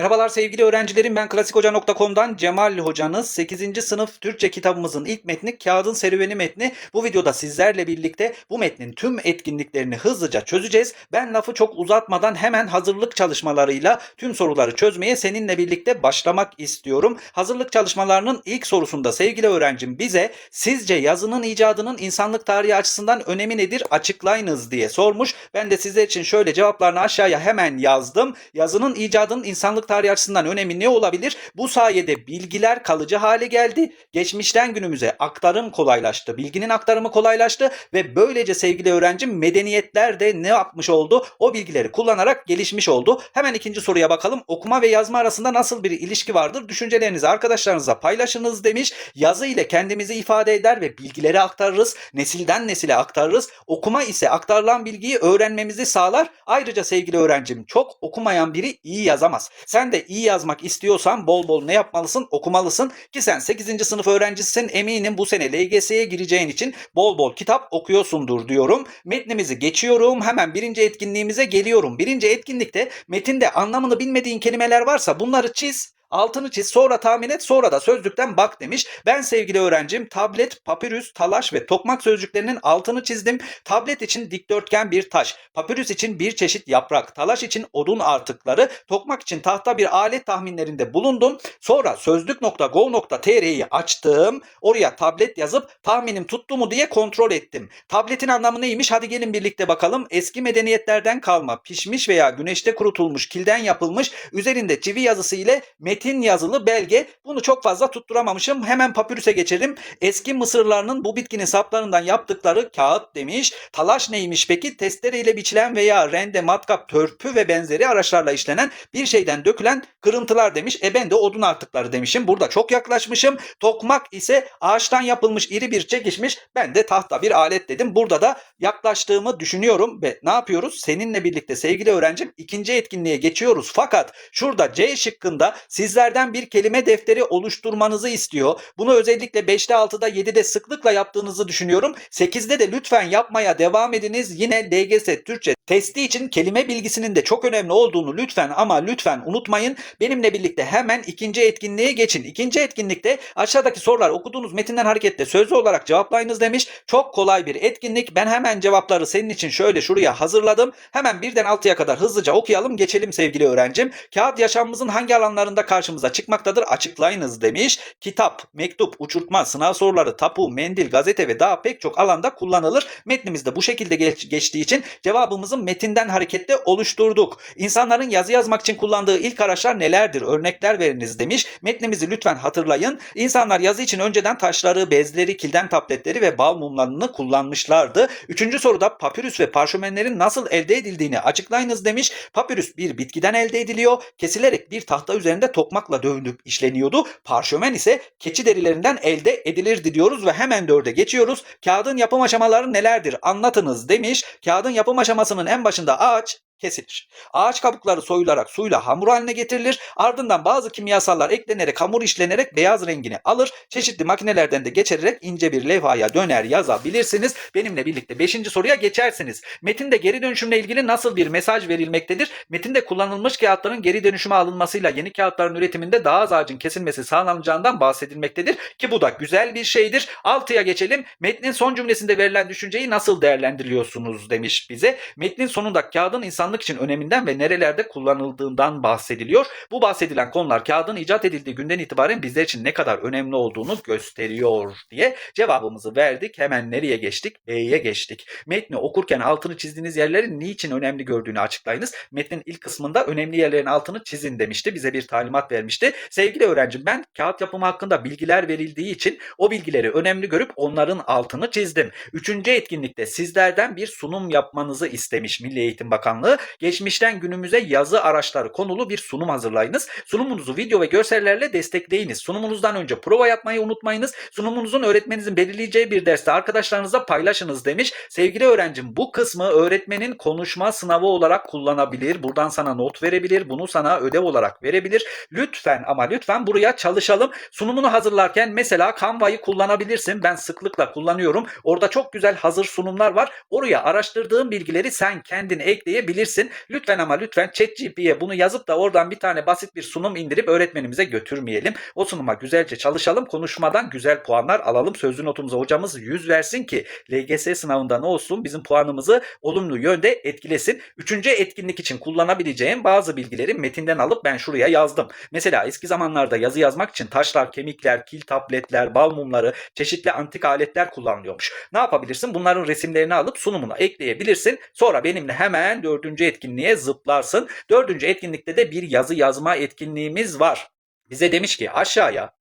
Merhabalar sevgili öğrencilerim ben klasikhoca.com'dan Cemal Hocanız 8. sınıf Türkçe kitabımızın ilk metni Kağıdın Serüveni metni. Bu videoda sizlerle birlikte bu metnin tüm etkinliklerini hızlıca çözeceğiz. Ben lafı çok uzatmadan hemen hazırlık çalışmalarıyla tüm soruları çözmeye seninle birlikte başlamak istiyorum. Hazırlık çalışmalarının ilk sorusunda sevgili öğrencim bize sizce yazının icadının insanlık tarihi açısından önemi nedir açıklayınız diye sormuş. Ben de sizler için şöyle cevaplarını aşağıya hemen yazdım. Yazının icadının insanlık tarihi açısından önemi ne olabilir? Bu sayede bilgiler kalıcı hale geldi. Geçmişten günümüze aktarım kolaylaştı. Bilginin aktarımı kolaylaştı ve böylece sevgili öğrencim medeniyetler de ne yapmış oldu? O bilgileri kullanarak gelişmiş oldu. Hemen ikinci soruya bakalım. Okuma ve yazma arasında nasıl bir ilişki vardır? Düşüncelerinizi arkadaşlarınıza paylaşınız demiş. Yazı ile kendimizi ifade eder ve bilgileri aktarırız. Nesilden nesile aktarırız. Okuma ise aktarılan bilgiyi öğrenmemizi sağlar. Ayrıca sevgili öğrencim çok okumayan biri iyi yazamaz. Sen de iyi yazmak istiyorsan bol bol ne yapmalısın? Okumalısın ki sen 8. sınıf öğrencisisin. Eminim bu sene LGS'ye gireceğin için bol bol kitap okuyorsundur diyorum. Metnimizi geçiyorum. Hemen birinci etkinliğimize geliyorum. Birinci etkinlikte metinde anlamını bilmediğin kelimeler varsa bunları çiz. Altını çiz, sonra tahmin et, sonra da sözlükten bak demiş. Ben sevgili öğrencim tablet, papirüs, talaş ve tokmak sözcüklerinin altını çizdim. Tablet için dikdörtgen bir taş, papirüs için bir çeşit yaprak, talaş için odun artıkları, tokmak için tahta bir alet tahminlerinde bulundum. Sonra sözlük.go.tr'yi açtım. Oraya tablet yazıp tahminim tuttu mu diye kontrol ettim. Tabletin anlamı neymiş? Hadi gelin birlikte bakalım. Eski medeniyetlerden kalma, pişmiş veya güneşte kurutulmuş, kilden yapılmış, üzerinde çivi yazısı ile metin yazılı belge. Bunu çok fazla tutturamamışım. Hemen papürüse geçelim. Eski Mısırlarının bu bitkinin saplarından yaptıkları kağıt demiş. Talaş neymiş peki? Testere ile biçilen veya rende, matkap, törpü ve benzeri araçlarla işlenen bir şeyden dökülen kırıntılar demiş. E ben de odun artıkları demişim. Burada çok yaklaşmışım. Tokmak ise ağaçtan yapılmış iri bir çekişmiş. Ben de tahta bir alet dedim. Burada da yaklaştığımı düşünüyorum ve ne yapıyoruz? Seninle birlikte sevgili öğrencim ikinci etkinliğe geçiyoruz. Fakat şurada C şıkkında sizlerden bir kelime defteri oluşturmanızı istiyor. Bunu özellikle 5'te 6'da 7'de sıklıkla yaptığınızı düşünüyorum. 8'de de lütfen yapmaya devam ediniz. Yine LGS Türkçe testi için kelime bilgisinin de çok önemli olduğunu lütfen ama lütfen unutmayın. Benimle birlikte hemen ikinci etkinliğe geçin. İkinci etkinlikte aşağıdaki sorular okuduğunuz metinden hareketle sözlü olarak cevaplayınız demiş. Çok kolay bir etkinlik. Ben hemen cevapları senin için şöyle şuraya hazırladım. Hemen birden altıya kadar hızlıca okuyalım. Geçelim sevgili öğrencim. Kağıt yaşamımızın hangi alanlarında karşımıza çıkmaktadır? Açıklayınız demiş. Kitap, mektup, uçurtma, sınav soruları, tapu, mendil, gazete ve daha pek çok alanda kullanılır. Metnimiz de bu şekilde geç- geçtiği için cevabımızı metinden hareketle oluşturduk. İnsanların yazı yazmak için kullandığı ilk araçlar nelerdir? Örnekler veriniz demiş. Metnimizi lütfen hatırlayın. İnsanlar yazı için önceden taşları, bezleri, kilden tabletleri ve bal mumlarını kullanmışlardı. Üçüncü soruda papirüs ve parşömenlerin nasıl elde edildiğini açıklayınız demiş. Papirüs bir bitkiden elde ediliyor. Kesilerek bir tahta üzerinde tokmakla dövülüp işleniyordu. Parşömen ise keçi derilerinden elde edilirdi diyoruz ve hemen dörde geçiyoruz. Kağıdın yapım aşamaları nelerdir? Anlatınız demiş. Kağıdın yapım aşamasının en başında ağaç, kesilir. Ağaç kabukları soyularak suyla hamur haline getirilir. Ardından bazı kimyasallar eklenerek hamur işlenerek beyaz rengini alır. Çeşitli makinelerden de geçirerek ince bir levhaya döner yazabilirsiniz. Benimle birlikte 5. soruya geçersiniz. Metinde geri dönüşümle ilgili nasıl bir mesaj verilmektedir? Metinde kullanılmış kağıtların geri dönüşüme alınmasıyla yeni kağıtların üretiminde daha az ağacın kesilmesi sağlanacağından bahsedilmektedir. Ki bu da güzel bir şeydir. 6'ya geçelim. Metnin son cümlesinde verilen düşünceyi nasıl değerlendiriyorsunuz demiş bize. Metnin sonunda kağıdın insan insanlık için öneminden ve nerelerde kullanıldığından bahsediliyor. Bu bahsedilen konular kağıdın icat edildiği günden itibaren bizler için ne kadar önemli olduğunu gösteriyor diye cevabımızı verdik. Hemen nereye geçtik? B'ye geçtik. Metni okurken altını çizdiğiniz yerlerin niçin önemli gördüğünü açıklayınız. Metnin ilk kısmında önemli yerlerin altını çizin demişti. Bize bir talimat vermişti. Sevgili öğrencim ben kağıt yapımı hakkında bilgiler verildiği için o bilgileri önemli görüp onların altını çizdim. Üçüncü etkinlikte sizlerden bir sunum yapmanızı istemiş Milli Eğitim Bakanlığı geçmişten günümüze yazı araçları konulu bir sunum hazırlayınız. Sunumunuzu video ve görsellerle destekleyiniz. Sunumunuzdan önce prova yapmayı unutmayınız. Sunumunuzun öğretmeninizin belirleyeceği bir derste arkadaşlarınızla paylaşınız demiş. Sevgili öğrencim bu kısmı öğretmenin konuşma sınavı olarak kullanabilir. Buradan sana not verebilir. Bunu sana ödev olarak verebilir. Lütfen ama lütfen buraya çalışalım. Sunumunu hazırlarken mesela Canva'yı kullanabilirsin. Ben sıklıkla kullanıyorum. Orada çok güzel hazır sunumlar var. Oraya araştırdığın bilgileri sen kendin ekleyebilirsin ekleyebilirsin. Lütfen ama lütfen ChatGPT'ye bunu yazıp da oradan bir tane basit bir sunum indirip öğretmenimize götürmeyelim. O sunuma güzelce çalışalım. Konuşmadan güzel puanlar alalım. Sözlü notumuza hocamız 100 versin ki LGS sınavında ne olsun bizim puanımızı olumlu yönde etkilesin. Üçüncü etkinlik için kullanabileceğim bazı bilgileri metinden alıp ben şuraya yazdım. Mesela eski zamanlarda yazı yazmak için taşlar, kemikler, kil tabletler, bal mumları, çeşitli antik aletler kullanılıyormuş. Ne yapabilirsin? Bunların resimlerini alıp sunumuna ekleyebilirsin. Sonra benimle hemen dördüncü etkinliğe zıplarsın. Dördüncü etkinlikte de bir yazı yazma etkinliğimiz var. Bize demiş ki aşağıya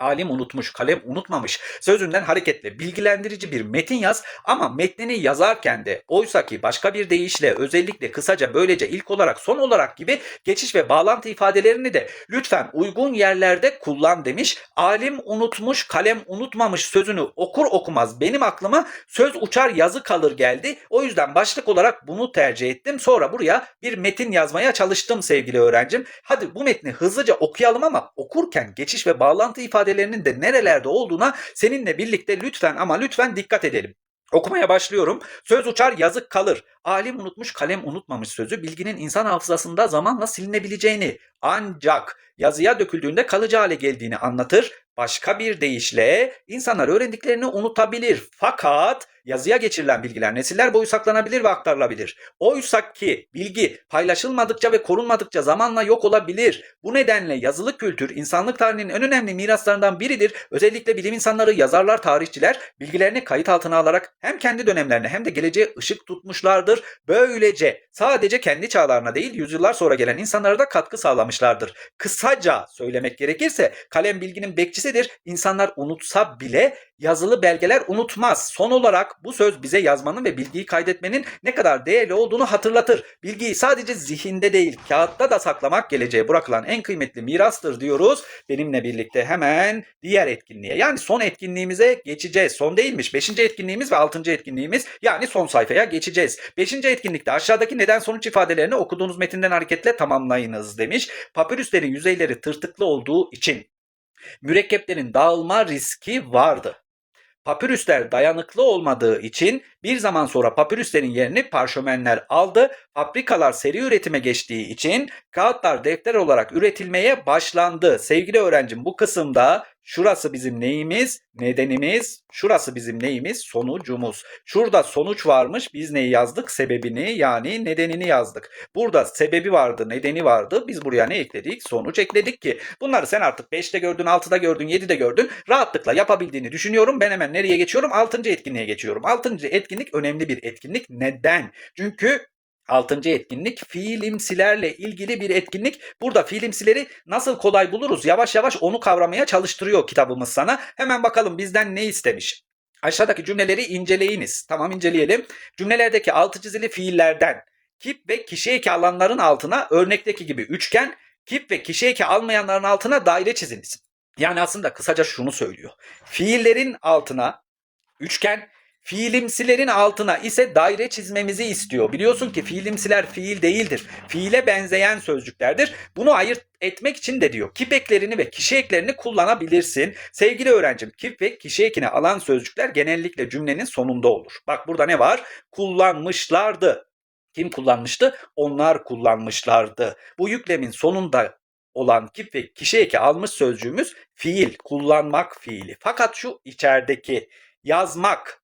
alim unutmuş, kalem unutmamış sözünden hareketle bilgilendirici bir metin yaz ama metnini yazarken de oysaki başka bir deyişle özellikle kısaca böylece ilk olarak son olarak gibi geçiş ve bağlantı ifadelerini de lütfen uygun yerlerde kullan demiş. Alim unutmuş, kalem unutmamış sözünü okur okumaz benim aklıma söz uçar yazı kalır geldi. O yüzden başlık olarak bunu tercih ettim. Sonra buraya bir metin yazmaya çalıştım sevgili öğrencim. Hadi bu metni hızlıca okuyalım ama okurken geçiş ve bağlantı ifadelerinin de nerelerde olduğuna seninle birlikte lütfen ama lütfen dikkat edelim. Okumaya başlıyorum. Söz uçar yazık kalır. Alim unutmuş kalem unutmamış sözü bilginin insan hafızasında zamanla silinebileceğini ancak yazıya döküldüğünde kalıcı hale geldiğini anlatır. Başka bir deyişle insanlar öğrendiklerini unutabilir. Fakat yazıya geçirilen bilgiler nesiller boyu saklanabilir ve aktarılabilir. Oysa ki bilgi paylaşılmadıkça ve korunmadıkça zamanla yok olabilir. Bu nedenle yazılı kültür insanlık tarihinin en önemli miraslarından biridir. Özellikle bilim insanları, yazarlar, tarihçiler bilgilerini kayıt altına alarak hem kendi dönemlerine hem de geleceğe ışık tutmuşlardır. Böylece sadece kendi çağlarına değil yüzyıllar sonra gelen insanlara da katkı sağlamışlardır. Kısaca söylemek gerekirse kalem bilginin bekçisidir. İnsanlar unutsa bile yazılı belgeler unutmaz. Son olarak bu söz bize yazmanın ve bilgiyi kaydetmenin ne kadar değerli olduğunu hatırlatır. Bilgiyi sadece zihinde değil kağıtta da saklamak geleceğe bırakılan en kıymetli mirastır diyoruz. Benimle birlikte hemen diğer etkinliğe yani son etkinliğimize geçeceğiz. Son değilmiş. Beşinci etkinliğimiz ve altıncı etkinliğimiz yani son sayfaya geçeceğiz. Beşinci etkinlikte aşağıdaki neden sonuç ifadelerini okuduğunuz metinden hareketle tamamlayınız demiş. Papyruslerin yüzeyleri tırtıklı olduğu için mürekkeplerin dağılma riski vardı. Papyrusler dayanıklı olmadığı için bir zaman sonra papyruslerin yerini parşömenler aldı. Fabrikalar seri üretime geçtiği için kağıtlar defter olarak üretilmeye başlandı. Sevgili öğrencim bu kısımda şurası bizim neyimiz? Nedenimiz. Şurası bizim neyimiz? Sonucumuz. Şurada sonuç varmış. Biz neyi yazdık? Sebebini yani nedenini yazdık. Burada sebebi vardı, nedeni vardı. Biz buraya ne ekledik? Sonuç ekledik ki. Bunları sen artık 5'te gördün, 6'da gördün, 7'de gördün. Rahatlıkla yapabildiğini düşünüyorum. Ben hemen nereye geçiyorum? 6. etkinliğe geçiyorum. 6. etkinlik önemli bir etkinlik. Neden? Çünkü Altıncı etkinlik fiilimsilerle ilgili bir etkinlik. Burada fiilimsileri nasıl kolay buluruz? Yavaş yavaş onu kavramaya çalıştırıyor kitabımız sana. Hemen bakalım bizden ne istemiş? Aşağıdaki cümleleri inceleyiniz. Tamam inceleyelim. Cümlelerdeki altı çizili fiillerden kip ve kişi eki alanların altına örnekteki gibi üçgen, kip ve kişi eki almayanların altına daire çiziniz. Yani aslında kısaca şunu söylüyor. Fiillerin altına üçgen, Fiilimsilerin altına ise daire çizmemizi istiyor. Biliyorsun ki fiilimsiler fiil değildir. Fiile benzeyen sözcüklerdir. Bunu ayırt etmek için de diyor kip eklerini ve kişi eklerini kullanabilirsin. Sevgili öğrencim kip ve kişi ekini alan sözcükler genellikle cümlenin sonunda olur. Bak burada ne var? Kullanmışlardı. Kim kullanmıştı? Onlar kullanmışlardı. Bu yüklemin sonunda olan kip ve kişi eki almış sözcüğümüz fiil, kullanmak fiili. Fakat şu içerideki yazmak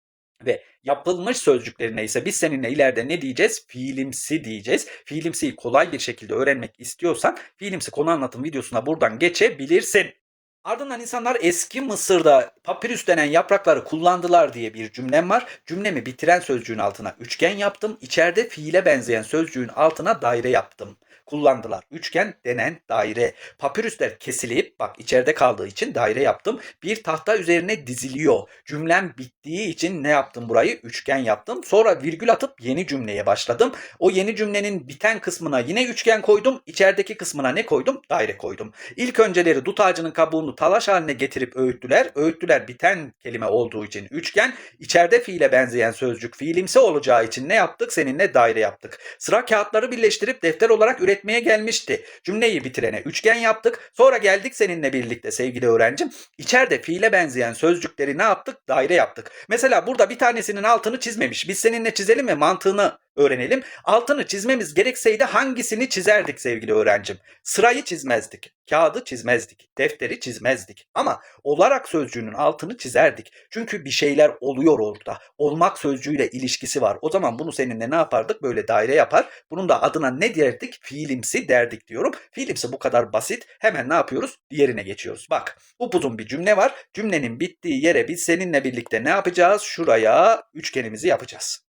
ve yapılmış sözcüklerine ise biz seninle ileride ne diyeceğiz? Fiilimsi diyeceğiz. Fiilimsiyi kolay bir şekilde öğrenmek istiyorsan fiilimsi konu anlatım videosuna buradan geçebilirsin. Ardından insanlar eski Mısır'da papirüs denen yaprakları kullandılar diye bir cümlem var. Cümlemi bitiren sözcüğün altına üçgen yaptım. İçeride fiile benzeyen sözcüğün altına daire yaptım kullandılar. Üçgen denen daire. Papirüsler kesilip bak içeride kaldığı için daire yaptım. Bir tahta üzerine diziliyor. Cümlem bittiği için ne yaptım burayı? Üçgen yaptım. Sonra virgül atıp yeni cümleye başladım. O yeni cümlenin biten kısmına yine üçgen koydum. İçerideki kısmına ne koydum? Daire koydum. İlk önceleri dut ağacının kabuğunu talaş haline getirip öğüttüler. Öğüttüler biten kelime olduğu için üçgen. İçeride fiile benzeyen sözcük fiilimsi olacağı için ne yaptık? Seninle daire yaptık. Sıra kağıtları birleştirip defter olarak üret üretmeye gelmişti. Cümleyi bitirene üçgen yaptık. Sonra geldik seninle birlikte sevgili öğrencim. İçeride fiile benzeyen sözcükleri ne yaptık? Daire yaptık. Mesela burada bir tanesinin altını çizmemiş. Biz seninle çizelim ve mantığını öğrenelim. Altını çizmemiz gerekseydi hangisini çizerdik sevgili öğrencim? Sırayı çizmezdik, kağıdı çizmezdik, defteri çizmezdik. Ama olarak sözcüğünün altını çizerdik. Çünkü bir şeyler oluyor orada. Olmak sözcüğüyle ilişkisi var. O zaman bunu seninle ne yapardık? Böyle daire yapar. Bunun da adına ne derdik? Fiilimsi derdik diyorum. Fiilimsi bu kadar basit. Hemen ne yapıyoruz? Diğerine geçiyoruz. Bak upuzun bir cümle var. Cümlenin bittiği yere biz seninle birlikte ne yapacağız? Şuraya üçgenimizi yapacağız.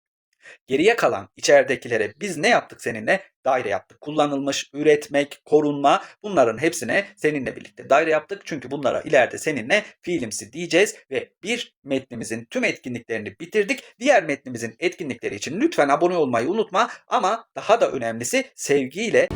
Geriye kalan içeridekilere biz ne yaptık seninle? Daire yaptık. Kullanılmış, üretmek, korunma bunların hepsine seninle birlikte daire yaptık. Çünkü bunlara ileride seninle fiilimsi diyeceğiz ve bir metnimizin tüm etkinliklerini bitirdik. Diğer metnimizin etkinlikleri için lütfen abone olmayı unutma ama daha da önemlisi sevgiyle